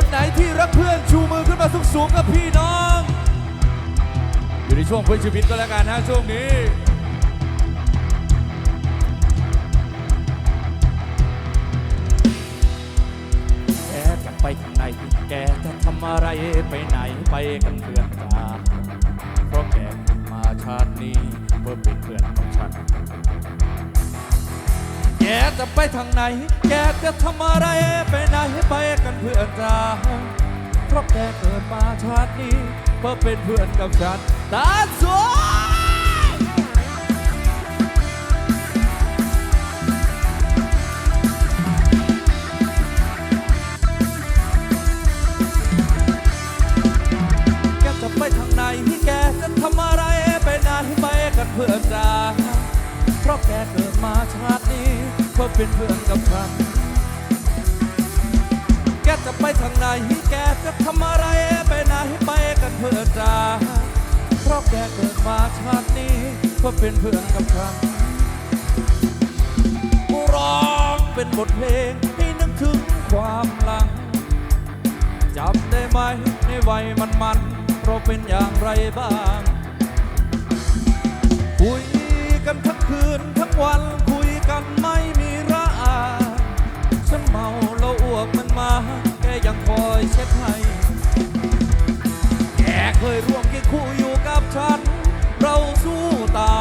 คนไหนที่รักเพื่อนชูมือขึ้นมาสูงสูงๆกับพี่น้อง อยู่ในช่วงเพื่อชีวิตก็แล้วกันนะช่วงนี้แกจะไปทางไหนแกจะทำอะไรไปไหนไปกันเพื่อนจ้าเพราะแกมาชาตินี้เพื่อเป็นเพื่อนของฉัน กจะไปทางไหน แกจะทำอะไรไปไหนไปกันเพื่อนจ้าเพราะแกเกิดมาชาตินี้เพื่อเป็นเพื่อนกับฉันตาสวย เป็นเพื่อนกับฉันแกจะไปทางไหนแกจะทำอะไรไปไหนไปกันเพื่อจ้าเพราะแกเกิดมาชาตินี้เพื่อเป็นเพื่อนกับฉันกูร้องเป็นบทเพลงให้นึกถึงความหลังจำได้ไหมในวัยมันมันเราเป็นอย่างไรบ้างคุยกันทั้งคืนทั้งวันคุยกันไม่มีระอา ฉันเมาแล้วอ้วกมันมา แกยังคอยเช็ดให้แกเคยร่วมเคียงคู่อยู่กับฉัน เราสู้ตา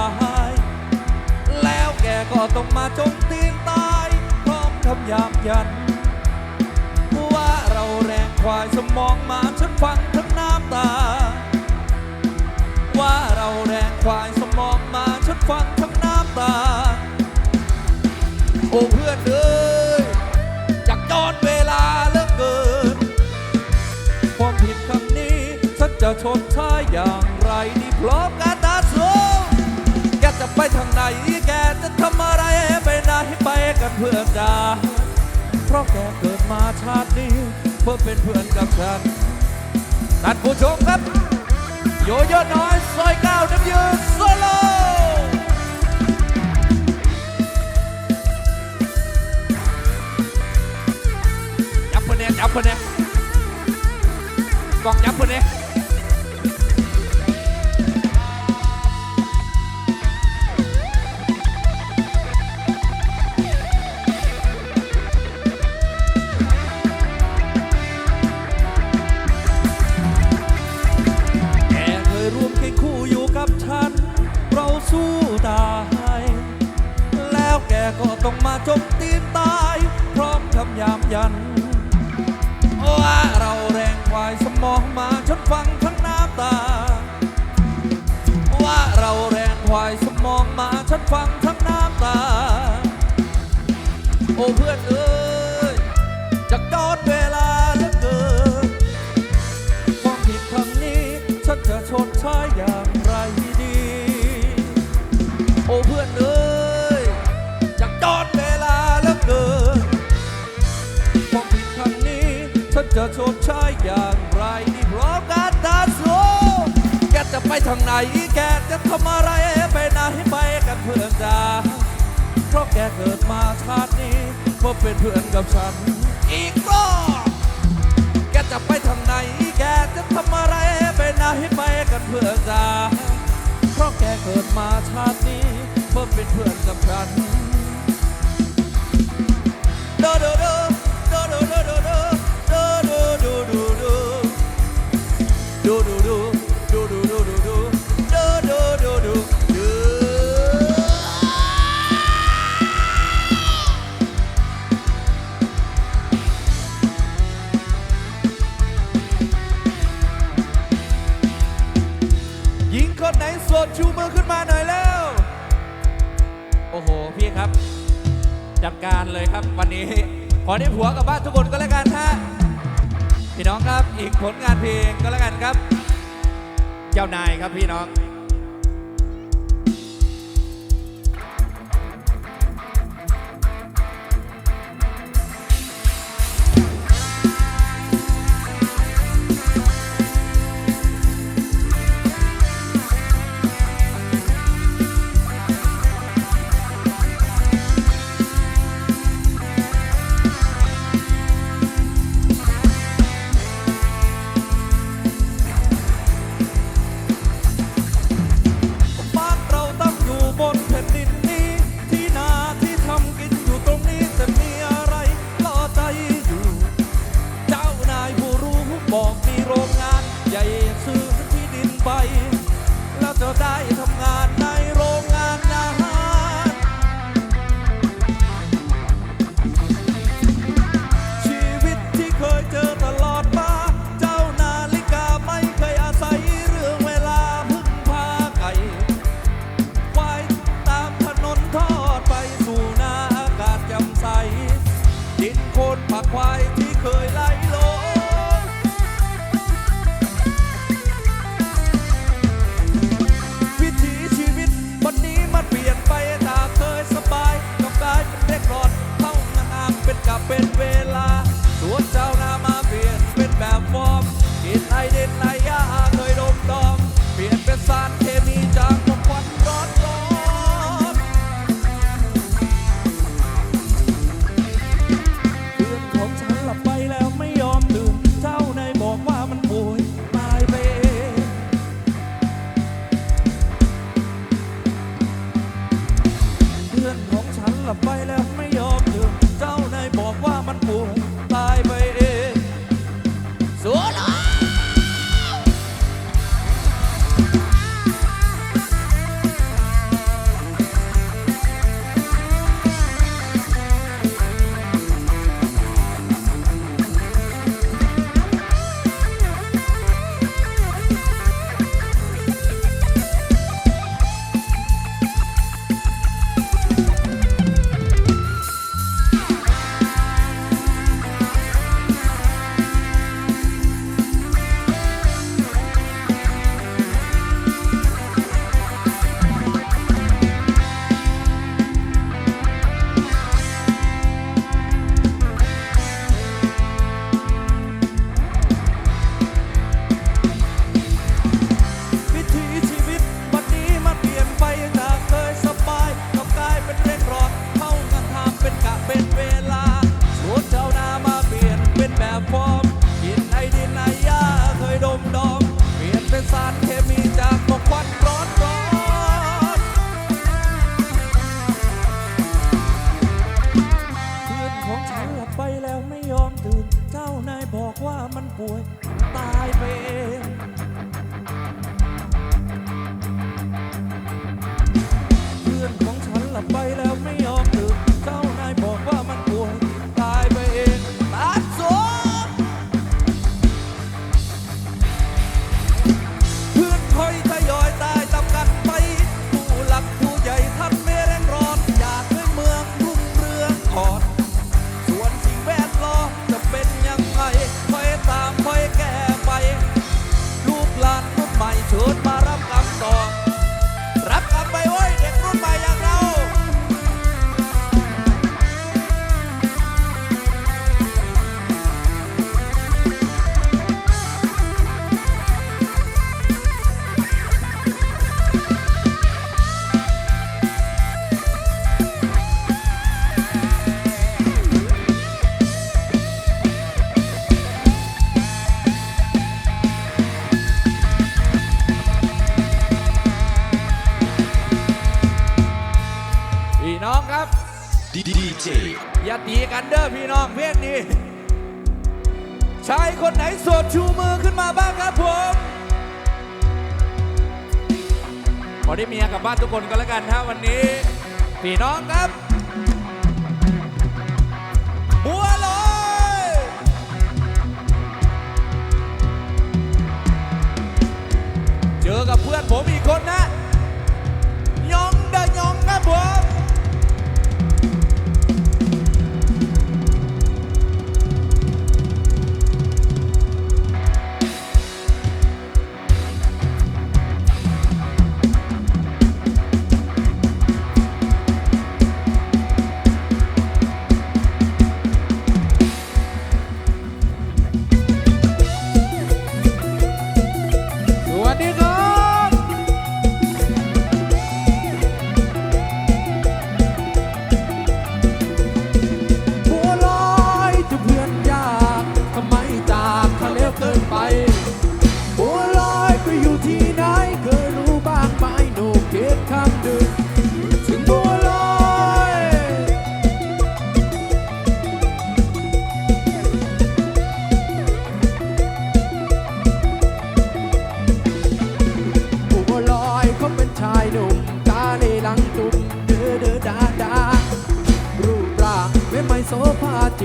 ย แล้วแกก็ต้องมาจมตีนตาย พร้อมทำยามยัน ว่าเราแรงควายสมองมาฉันฟังทั้งน้ำตา ว่าเราแรงควายสมองมาฉันฟังทั้งน้ำตา โอ้เพื่อนเอ้ จะชดใช้อย่างไรนี่พร้อมกันนะสูงแกจะไปทางไหนแกจะทำอะไรไปไหนไปกันเพื่อนจ้าเพราะแกเกิดมาชาตินี้เพื่อเป็นเพื่อนกับฉันท่านผู้ชมครับ โยโย่น้อยซอยเก้าน้ำยืนโซโลยับเพื่อนเนี่ยยับเพื่อนเนี่ยกองยับเพื่อนเน สู้ตาย แล้วแกก็ต้องมาจมตีนตาย พร้อมคำยามยันว่าเราแรงควายสมองมาฉันฟังทั้งน้ำตา ว่าเราแรงควายสมองมาฉันฟังทั้งน้ำตา โอ้เพื่อนเอ้ยจากย้อนเวลาเหลือเกินความผิดครั้งนี้ฉันจะชดใช้อย่าง ชดใช้อย่างไรดีเพราะการตาสูแกจะไปทางไหนแกจะทำอะไรไปไหนไปกันเพื่อนจ้าเพราะแกเกิดมาชาตินี้เพื่อเป็นเพื่อนกับฉัน อีกรอบแกจะไปทางไหนแกจะทำอะไรไปไหนไปกันเพื่อนจ้าเพราะแกเกิดมาชาตินี้เพื่อเป็นเพื่อนกับฉัน do do do do do do do do do do do do do do do do do หญิงคนไหนโสดชูมือขึ้นมาหน่อยแล้ว โอ้โห พี่ครับ จัดการเลยครับวันนี้ ขอได้ผัวกลับบ้านทุกคนก็แล้วกันฮะ พี่น้องครับอีกผลงานเพลงก็แล้วกันครับ เจ้านายครับพี่น้อง ดีเจอย่าตีกันเด้อพี่น้องเพื่อนี้ชายคนไหนโสดชูมือขึ้นมาบ้างครับผมพอได้เมียกลับบ้านทุกคนก็แล้วกันฮะวันนี้ พี่น้องครับบัวลอยเจอกับเพื่อนผมอีกคนนะ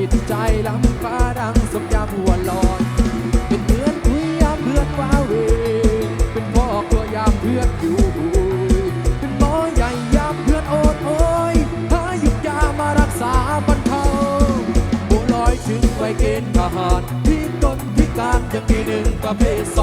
ิตใจลำฟ้าดังสมยามหัวลอยเป็นเหมือนคุยยามเพื่อนว้าเวเป็นพ่อตัวยามเพื่อนอยู่เป็นหมอใหญ่ยาเพื่อนโอดโอยหาหยุดยามารักษาบรรเทาบลอยถึงไปเกณฑ์ทหารพิกลพิการยังมีหนึ่งประเภทส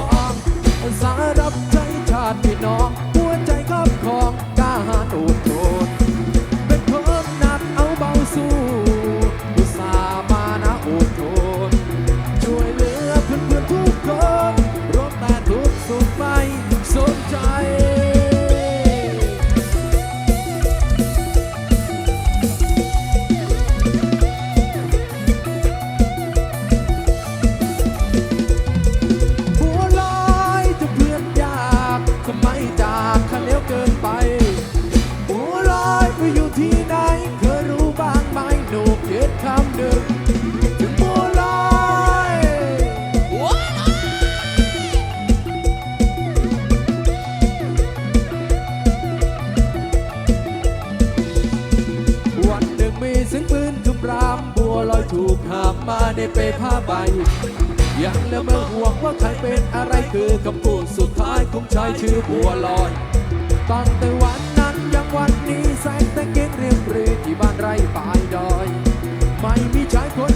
ในเปผ้าใบ ยังแล้วมาห่วงว่าใครเป็นอะไรคือคำพูดสุดท้ายของชายชื่อบัวลอยตั้งแต่วันนั้นยังวันนี้ใส่แต่เกงเรียบเรียที่บ้านไร่ปลายดอย ไม่มีชายคน